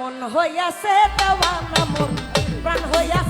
মন হইয়াছে দেওয়ানা মন প্রাণ হইয়াছে